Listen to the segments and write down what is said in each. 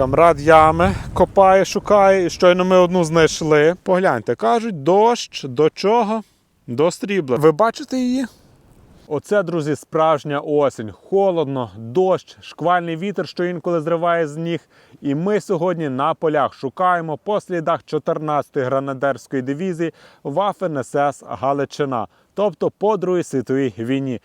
Камрад ями копає, шукає, щойно ми одну знайшли. Погляньте, кажуть, дощ до чого? До стрібла. Ви бачите її? Оце, друзі, справжня осінь. Холодно, дощ, шквальний вітер, що інколи зриває з ніг. І ми сьогодні на полях шукаємо по слідах 14-ї гранадерської дивізії Waffen СС Галичина, тобто по Другій світовій війні.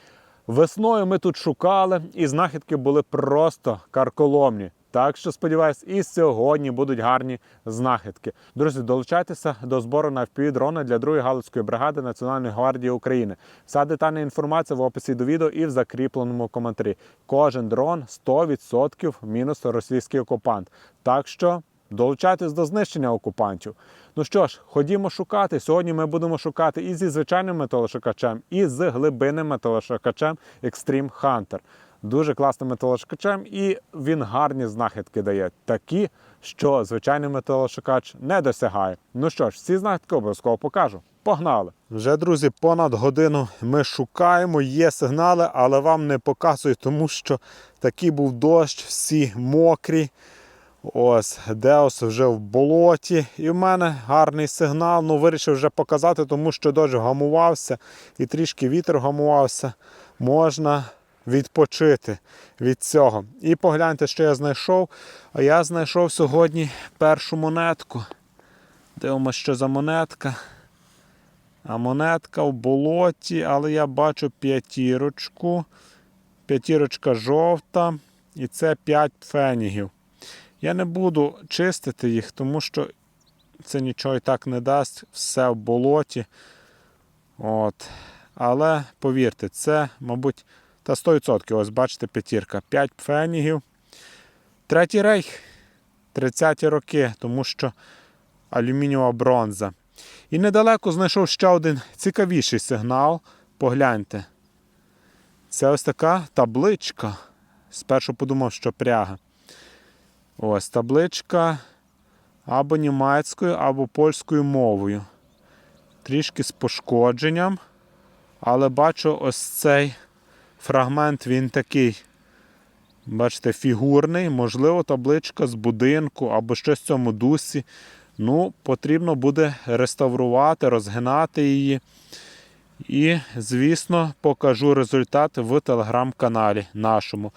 Весною ми тут шукали, і знахідки були просто карколомні. Так що сподіваюсь, і сьогодні будуть гарні знахідки. Друзі, долучайтеся до збору на FPV-дрони для другої галицької бригади Національної гвардії України. Вся детальна інформація в описі до відео і в закріпленому коментарі. Кожен дрон 100% мінус російський окупант. Так що долучайтесь до знищення окупантів. Ну що ж, ходімо шукати. Сьогодні ми будемо шукати і зі звичайним металошукачем, і з глибинним металошукачем Extreme Hunter. Дуже класним металошукачем, і він гарні знахідки дає, такі, що звичайний металошукач не досягає. Ну що ж, всі знахідки обов'язково покажу. Погнали! Вже, друзі, понад годину ми шукаємо, є сигнали, але вам не показую, тому що такий був дощ, всі мокрі. Ось, Деос вже в болоті. І в мене гарний сигнал. Ну, вирішив вже показати, тому що дощ гамувався і трішки вітер гамувався. Можна відпочити від цього. І погляньте, що я знайшов. А я знайшов сьогодні першу монетку. Дивимося, що за монетка. А монетка в болоті, але я бачу п'ятірочку. П'ятірочка жовта. І це 5 фенігів. Я не буду чистити їх, тому що це нічого і так не дасть. Все в болоті. От. Але повірте, це, мабуть, та 100%. Ось бачите, п'ятірка. 5 пфенігів. Третій рейх. 30-ті роки, тому що алюмінієва бронза. І недалеко знайшов ще один цікавіший сигнал. Погляньте. Це ось така табличка. Спершу подумав, що пряга. Ось табличка або німецькою, або польською мовою. Трішки з пошкодженням. Але бачу ось цей фрагмент, він такий, бачите, фігурний. Можливо, табличка з будинку або щось в цьому дусі. Ну, потрібно буде реставрувати, розгинати її. І, звісно, покажу результат в телеграм-каналі нашому.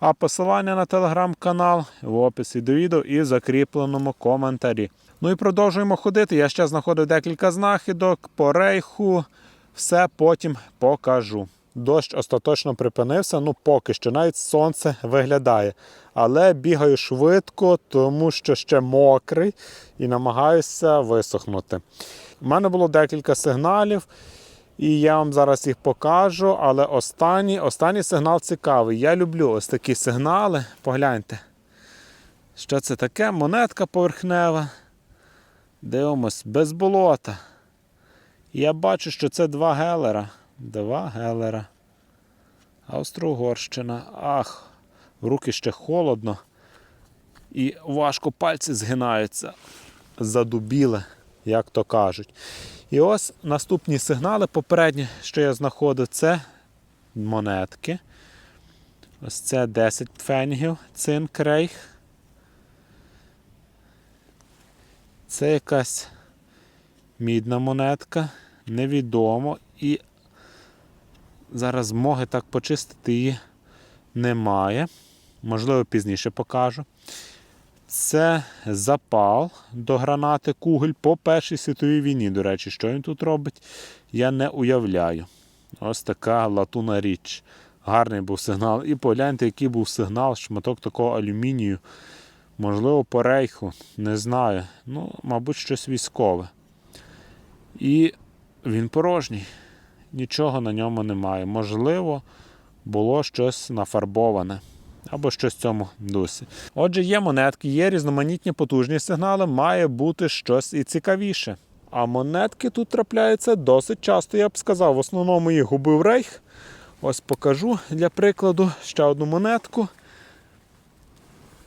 А посилання на телеграм-канал в описі до відео і в закріпленому коментарі. Ну і продовжуємо ходити. Я ще знаходив декілька знахідок по рейху. Все потім покажу. Дощ остаточно припинився, ну поки що, навіть сонце виглядає. Але бігаю швидко, тому що ще мокрий і намагаюся висохнути. У мене було декілька сигналів. І я вам зараз їх покажу, але останній, останній сигнал цікавий. Я люблю ось такі сигнали. Погляньте. Що це таке? Монетка поверхнева. Дивимось, без болота. Я бачу, що це два гелера. Два гелера. Австро-Угорщина. Ах, в руки ще холодно. І важко пальці згинаються. Задубіле, як то кажуть. І ось наступні сигнали. Попередні, що я знаходив, це монетки. Ось це 10 пфенігів, цинк рейх. Це якась мідна монетка, невідомо. І зараз змоги так почистити її немає. Можливо, пізніше покажу. Це запал до гранати Кугель по Першій світовій війні. До речі, що він тут робить, я не уявляю. Ось така латуна річ. Гарний був сигнал. І погляньте, який був сигнал, шматок такого алюмінію. Можливо, по рейху, не знаю. Ну, мабуть, щось військове. І він порожній. Нічого на ньому немає. Можливо, було щось нафарбоване або щось в цьому дусі. Отже, є монетки, є різноманітні потужні сигнали, має бути щось і цікавіше. А монетки тут трапляються досить часто, я б сказав. В основному їх губив рейх. Ось покажу для прикладу ще одну монетку.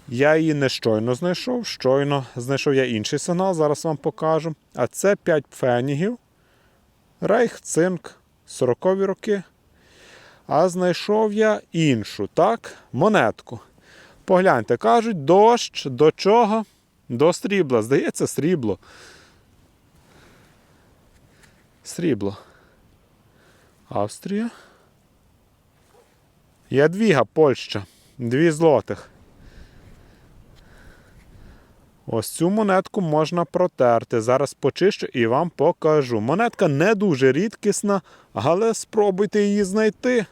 Я її не щойно знайшов, щойно знайшов я інший сигнал, зараз вам покажу. А це 5 пфенігів. Рейх, цинк, 40-ві роки. А знайшов я іншу, так, монетку. Погляньте, кажуть, дощ до чого? До срібла. Здається, срібло. Срібло. Австрія. Ядвіга, Польща. Дві злотих. Ось цю монетку можна протерти. Зараз почищу і вам покажу. Монетка не дуже рідкісна, але спробуйте її знайти.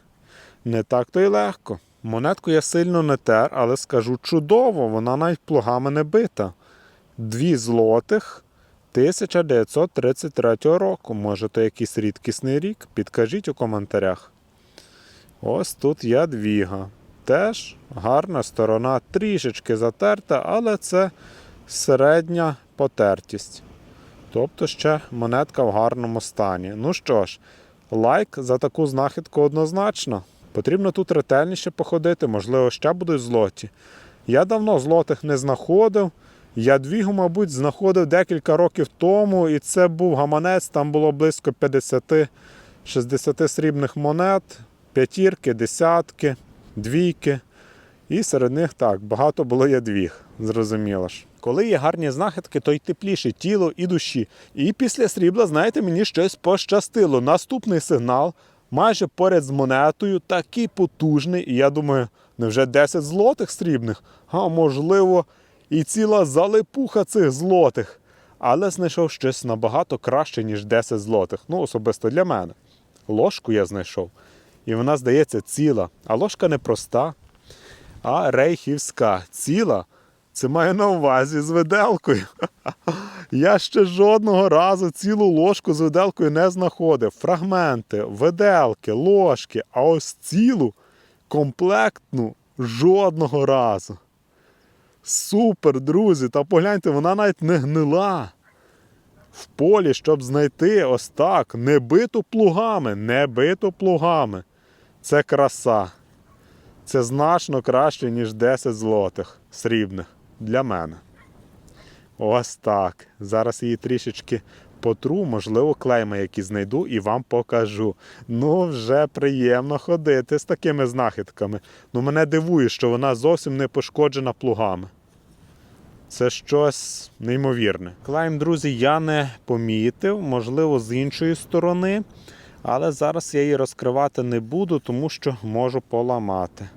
Не так то й легко. Монетку я сильно не тер, але скажу чудово, вона навіть плугами не бита. Дві злотих 1933 року. Може, то якийсь рідкісний рік? Підкажіть у коментарях. Ось тут ядвіга. Теж гарна сторона, трішечки затерта, але це середня потертість. Тобто ще монетка в гарному стані. Ну що ж, лайк за таку знахідку однозначно. Потрібно тут ретельніше походити, можливо, ще будуть злоті. Я давно злотих не знаходив. Я двігу, мабуть, знаходив декілька років тому, і це був гаманець, там було близько 50-60 срібних монет, п'ятірки, десятки, двійки. І серед них так, багато було ядвіг, зрозуміло ж. Коли є гарні знахідки, то й тепліше тіло і душі. І після срібла, знаєте, мені щось пощастило. Наступний сигнал майже поряд з монетою, такий потужний. І я думаю, невже 10 злотих срібних? А можливо, і ціла залипуха цих злотих. Але знайшов щось набагато краще, ніж 10 злотих. Ну, особисто для мене. Ложку я знайшов. І вона, здається, ціла. А ложка не проста, а рейхівська. Ціла. Це має на увазі з виделкою. Я ще жодного разу цілу ложку з виделкою не знаходив. Фрагменти, виделки, ложки, а ось цілу комплектну жодного разу. Супер, друзі! Та погляньте, вона навіть не гнила. В полі, щоб знайти ось так, не биту плугами, не биту плугами. Це краса. Це значно краще, ніж 10 злотих срібних для мене. Ось так. Зараз її трішечки потру, можливо, клейми які знайду і вам покажу. Ну, вже приємно ходити з такими знахідками. Ну, мене дивує, що вона зовсім не пошкоджена плугами. Це щось неймовірне. Клейм, друзі, я не помітив, можливо, з іншої сторони. Але зараз я її розкривати не буду, тому що можу поламати.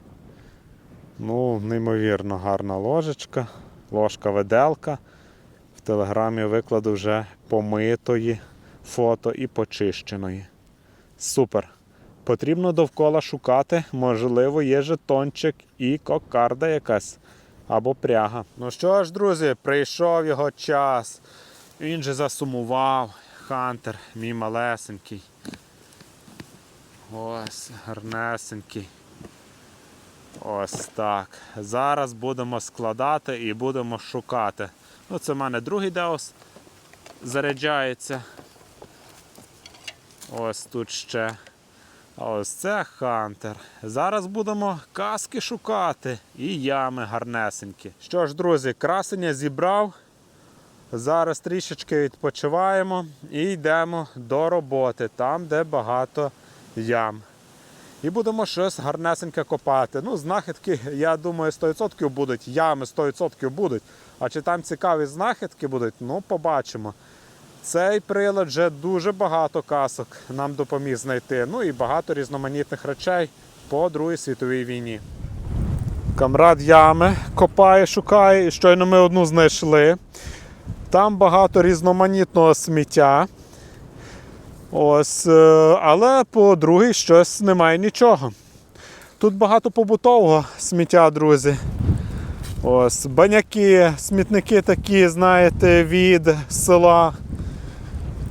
Ну, неймовірно гарна ложечка, ложка-виделка. В телеграмі викладу вже помитої фото і почищеної. Супер. Потрібно довкола шукати, можливо, є жетончик і кокарда якась або пряга. Ну що ж, друзі, прийшов його час. Він же засумував. Хантер, мій малесенький. Ось, гарнесенький. Ось так. Зараз будемо складати і будемо шукати. Ну, це в мене другий деос заряджається. Ось тут ще. А ось це Хантер. Зараз будемо каски шукати і ями гарнесенькі. Що ж, друзі, красення зібрав. Зараз трішечки відпочиваємо і йдемо до роботи, там, де багато ям. І будемо щось гарнесеньке копати. Ну, знахідки, я думаю, 100% будуть, ями 100% будуть. А чи там цікаві знахідки будуть, ну побачимо. Цей прилад вже дуже багато касок нам допоміг знайти. Ну і багато різноманітних речей по Другій світовій війні. Камрад ями копає, шукає, щойно ми одну знайшли. Там багато різноманітного сміття. Ось, е, але по другій щось немає нічого. Тут багато побутового сміття, друзі. Ось, баняки, смітники такі, знаєте, від села.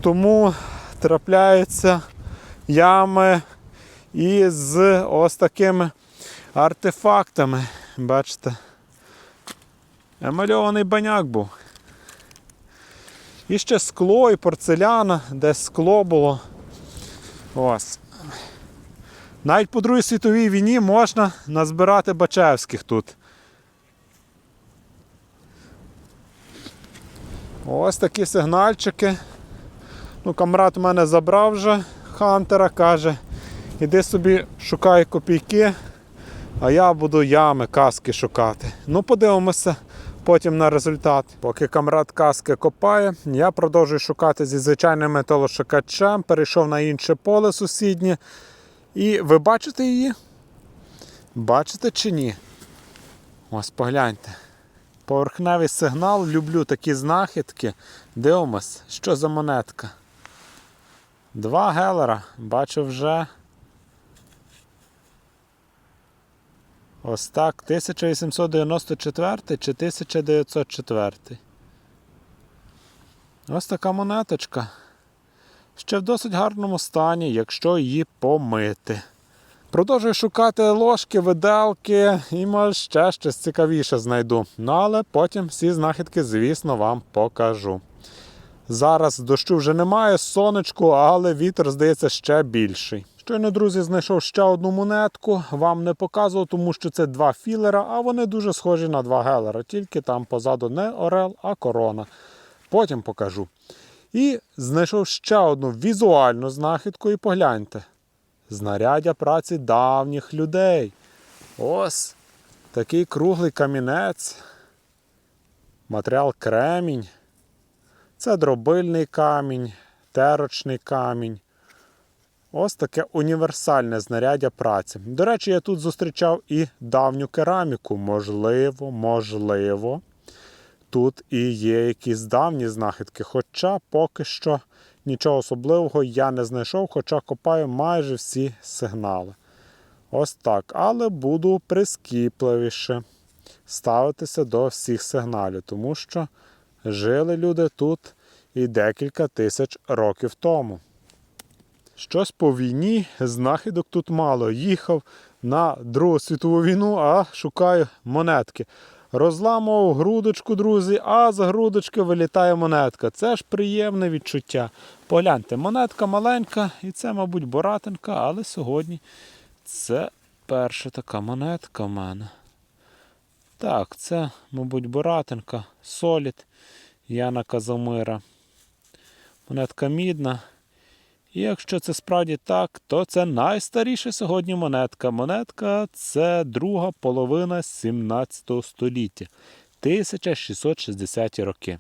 Тому трапляються ями із ось такими артефактами. Бачите, емальований баняк був. І ще скло і порцеляна, десь скло було. Ось. Навіть по Другій світовій війні можна назбирати Бачевських тут. Ось такі сигнальчики. Ну, Камрад у мене забрав вже Хантера, каже, іди собі шукай копійки, А я буду ями, каски шукати. Ну, подивимося потім на результат. Поки камрад каски копає, я продовжую шукати зі звичайним металошукачем, перейшов на інше поле сусіднє. І ви бачите її? Бачите чи ні? Ось погляньте. Поверхневий сигнал, люблю такі знахідки. Дивимось, що за монетка. Два гелера, бачу вже. Ось так, 1894 чи 1904. Ось така монеточка. Ще в досить гарному стані, якщо її помити. Продовжую шукати ложки, виделки і може ще щось цікавіше знайду. Ну але потім всі знахідки, звісно, вам покажу. Зараз дощу вже немає, сонечку, але вітер, здається, ще більший. Щойно, друзі, знайшов ще одну монетку. Вам не показував, тому що це два філера, а вони дуже схожі на два гелера. Тільки там позаду не орел, а корона. Потім покажу. І знайшов ще одну візуальну знахідку, і погляньте. Знаряддя праці давніх людей. Ось такий круглий камінець. Матеріал кремінь. Це дробильний камінь, терочний камінь. Ось таке універсальне знаряддя праці. До речі, я тут зустрічав і давню кераміку. Можливо, можливо. Тут і є якісь давні знахідки. Хоча поки що нічого особливого я не знайшов, хоча копаю майже всі сигнали. Ось так. Але буду прискіпливіше ставитися до всіх сигналів, тому що жили люди тут і декілька тисяч років тому. Щось по війні, знахідок тут мало. Їхав на Другу світову війну, а шукаю монетки. Розламував грудочку, друзі, а з грудочки вилітає монетка. Це ж приємне відчуття. Погляньте, монетка маленька, і це, мабуть, боратинка, але сьогодні це перша така монетка в мене. Так, це, мабуть, боратинка, солід Яна Казомира. Монетка мідна. І якщо це справді так, то це найстаріша сьогодні монетка. Монетка це друга половина 17 століття, 1660 роки.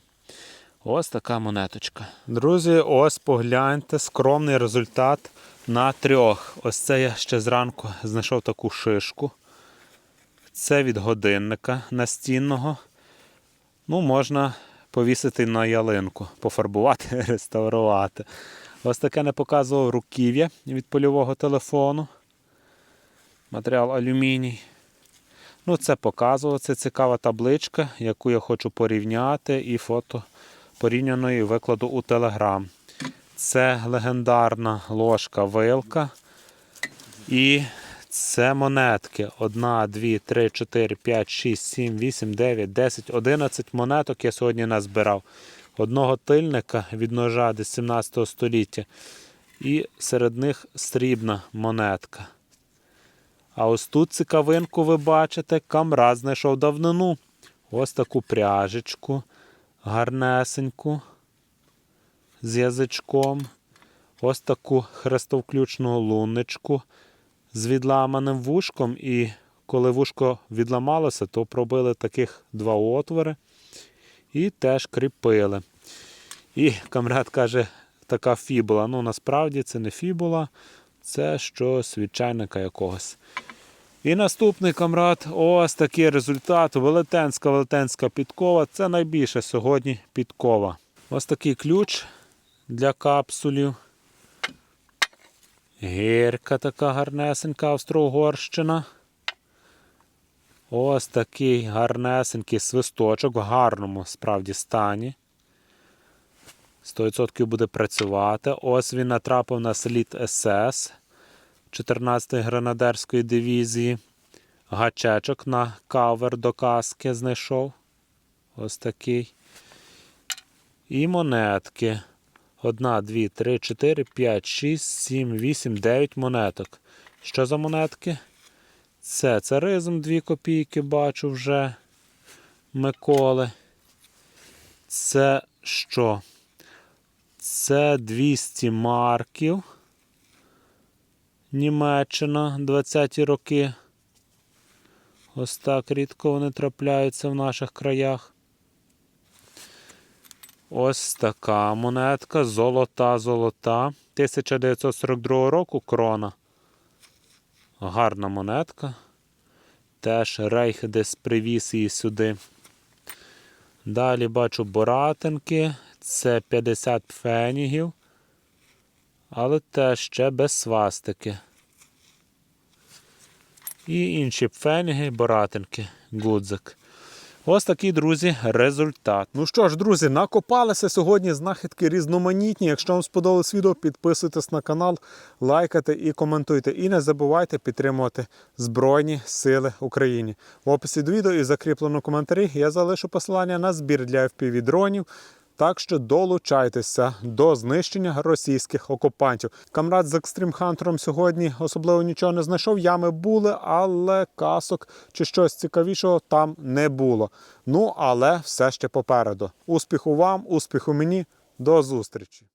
Ось така монеточка. Друзі, ось погляньте, скромний результат на трьох. Ось це я ще зранку знайшов таку шишку. Це від годинника настінного. Ну, можна повісити на ялинку, пофарбувати, реставрувати. Ось таке не показував руків'я від польового телефону. Матеріал алюміній. Ну, це показував. Це цікава табличка, яку я хочу порівняти, і фото порівняної викладу у Телеграм. Це легендарна ложка вилка. І це монетки. 1, 2, 3, 4, 5, 6, 7, 8, 9, 10, 11 монеток я сьогодні назбирав. Одного тильника від ножа десь 17 століття. І серед них срібна монетка. А ось тут цікавинку ви бачите, камрад знайшов давнину. Ось таку пряжечку, гарнесеньку з язичком. Ось таку хрестовключну луночку з відламаним вушком. І коли вушко відламалося, то пробили таких два отвори і теж кріпили. І камрад каже, така фібула. Ну, насправді це не фібула, це щось від чайника якогось. І наступний камрад, ось такий результат. Велетенська велетенська підкова. Це найбільше сьогодні підкова. Ось такий ключ для капсулів. Гірка така гарнесенька Австро-Угорщина. Ось такий гарнесенький свисточок в гарному справді стані. 100% буде працювати. Ось він натрапив на слід СС 14-ї гранадерської дивізії. Гачечок на кавер до каски знайшов. Ось такий. І монетки. 1, 2, 3, 4, 5, 6, 7, 8, 9 монеток. Що за монетки? Це царизм 2 копійки, бачу вже Миколи. Це що? Це 200 марків. Німеччина 20-ті роки. Ось так рідко вони трапляються в наших краях. Ось така монетка, золота, золота. 1942 року крона. Гарна монетка. Теж рейх десь привіз її сюди. Далі бачу боратинки. Це 50 пфенігів. Але теж ще без свастики. І інші пфеніги, боратинки, гудзик. Ось такий, друзі, результат. Ну що ж, друзі, накопалися сьогодні знахідки різноманітні. Якщо вам сподобалось відео, підписуйтесь на канал, лайкайте і коментуйте. І не забувайте підтримувати Збройні Сили України. В описі до відео і закріпленому коментарі я залишу посилання на збір для FPV дронів. Так що долучайтеся до знищення російських окупантів. Камрад з Екстрім Хантером сьогодні особливо нічого не знайшов. Ями були, але касок чи щось цікавішого там не було. Ну але все ще попереду. Успіху вам, успіху мені. До зустрічі!